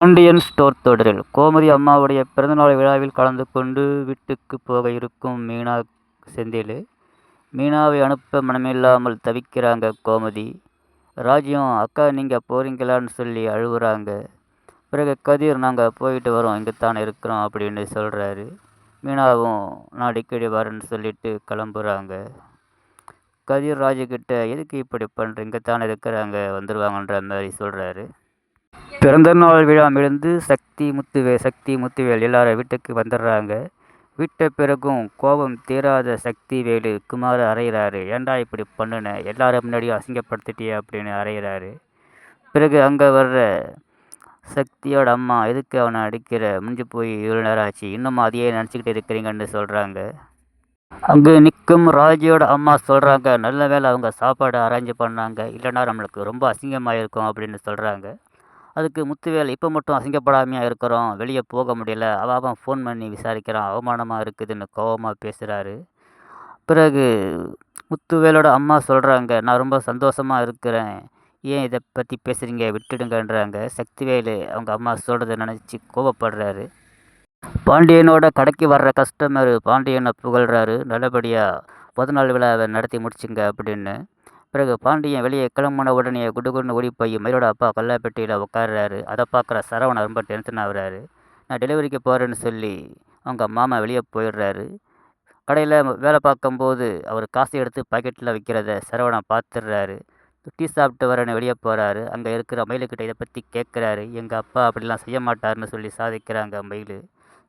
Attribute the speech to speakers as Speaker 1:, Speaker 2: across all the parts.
Speaker 1: Pandian store தொடரில் கோமதி அம்மாவுடைய பிறந்தநாள் விழாவில் கலந்து கொண்டு வீட்டுக்கு போக இருக்கும் மீனா செந்தில். மீனாவை அனுப்ப மனமில்லாமல் தவிக்கிறாங்க கோமதி. ராஜ்யம் அக்கா நீங்கள் போகிறீங்களான்னு சொல்லி அழுகுறாங்க பிறகு கதிர் நாங்கள் போயிட்டு வரோம் இங்கே தானே இருக்கிறோம் அப்படின்னு சொல்கிறாரு மீனாவும் நான் அடிக்கடி வரேன்னு சொல்லிட்டு கிளம்புறாங்க. கதிர் ராஜுக்கிட்ட எதுக்கு இப்படி பண்ணுறீங்க தானே இருக்கிறாங்க வந்துடுவாங்கன்ற மாதிரி சொல்கிறாரு பிறந்தநாள் விழா முடிந்து சக்தி முத்துவே சக்தி முத்துவேல் எல்லாரும் வீட்டுக்கு வந்துடுறாங்க. விட்ட பிறகும் கோபம் தீராத சக்தி வேலு குமார் அறையிறாரு. ஏன்டா இப்படி பண்ணுன? எல்லாரும் முன்னாடியும் அசிங்கப்படுத்திட்டியே அப்படின்னு அறையிறாரு. பிறகு அங்கே வர்ற சக்தியோட அம்மா எதுக்கு அவனை அடிக்கிற? முடிஞ்சு போய் இவ்வளோ நேரம் ஆச்சு. இன்னும் அதையே நினச்சிக்கிட்டு இருக்கிறீங்கன்னு சொல்கிறாங்க அங்கே நிற்கும் ராஜியோட அம்மா சொல்கிறாங்க நல்ல வேளை அவங்க சாப்பாடு அரேஞ்ச் பண்ணாங்க. இல்லைன்னா நம்மளுக்கு ரொம்ப அசிங்கமாக இருக்கும் அப்படின்னு சொல்கிறாங்க அதுக்கு முத்துவேல் இப்போ மட்டும் அசிங்கப்படாமையாக இருக்கிறோம். வெளியே போக முடியல. அவன் அவன் ஃபோன் பண்ணி விசாரிக்கிறான். அவமானமாக இருக்குதுன்னு கோவமாக பேசுகிறாரு பிறகு முத்துவேலோட அம்மா சொல்கிறாங்க நான் ரொம்ப சந்தோஷமாக இருக்கிறேன். ஏன் இதை பற்றி பேசுகிறீங்க விட்டுடுங்கன்றாங்க. சக்திவேலு அவங்க அம்மா சொல்கிறத நினச்சி கோபப்படுறாரு பாண்டியனோட கடைக்கு வர்ற கஸ்டமர் பாண்டியனை புகழ்கிறாரு நல்லபடியாக பதினாலு விழாவை நடத்தி முடிச்சுங்க அப்படின்னு. பிறகு பாண்டியன் வெளியே கிளம்புன உடனே குடுகுடுன்னு ஓடி போய் மயிலோட அப்பா கல்லாப்பெட்டியில் உட்காடுறாரு அதை பார்க்குற சரவணன் ரொம்ப டென்ஷன் ஆகுறாரு. நான் டெலிவரிக்கு போகிறேன்னு சொல்லி அவங்க மாமா வெளியே போயிடுறாரு. கடையில் வேலை பார்க்கும்போது அவர் காசு எடுத்து பாக்கெட்டில் வைக்கிறத சரவணன் பார்த்துடுறாரு. டீ சாப்பிட்டு வரேன்னு வெளியே போகிறாரு அங்கே இருக்கிற மயிலுக்கிட்ட இதை பற்றி கேட்குறாரு எங்கள் அப்பா அப்படிலாம் செய்ய மாட்டாருன்னு சொல்லி சாதிக்கிறாங்க மயில்.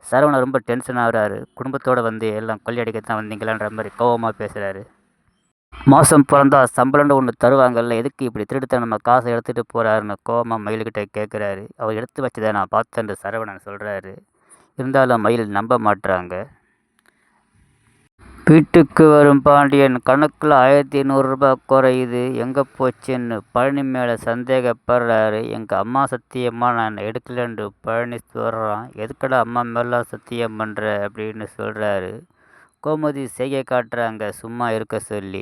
Speaker 1: சரவணன் ரொம்ப டென்ஷன் ஆகுறாரு. குடும்பத்தோடு வந்து எல்லாம் கொள்ளையடிக்க தான் வந்தீங்களான்ற மாதிரி கோவமாக பேசுகிறாரு மாதம் பிறந்தா சம்பளம்னு ஒன்று தருவாங்கல்ல எதுக்கு இப்படி திருடுத்தனமா காசை எடுத்துகிட்டு போகிறாருன்னு கோமா மயில்கிட்ட கேட்குறாரு அவர் எடுத்து வச்சதை நான் பார்த்தேன்னு சரவணன் சொல்கிறாரு இருந்தாலும் மயில் நம்ப மாட்டுறாங்க வீட்டுக்கு வரும் பாண்டியன் கணக்கில் ஆயிரத்தி நூறுரூபா குறையுது. எங்கே போச்சுன்னு பழனி மேலே சந்தேகப்படுறாரு. எங்கள் அம்மா சத்தியமாக நான் எடுக்கலன்னு பழனி சொல்கிறான் எதுக்கடா அம்மா மேலாம் சத்தியம் பண்ணுற அப்படின்னு சொல்கிறாரு கோமதி செய்கை காட்டுறாங்க சும்மா இருக்க சொல்லி.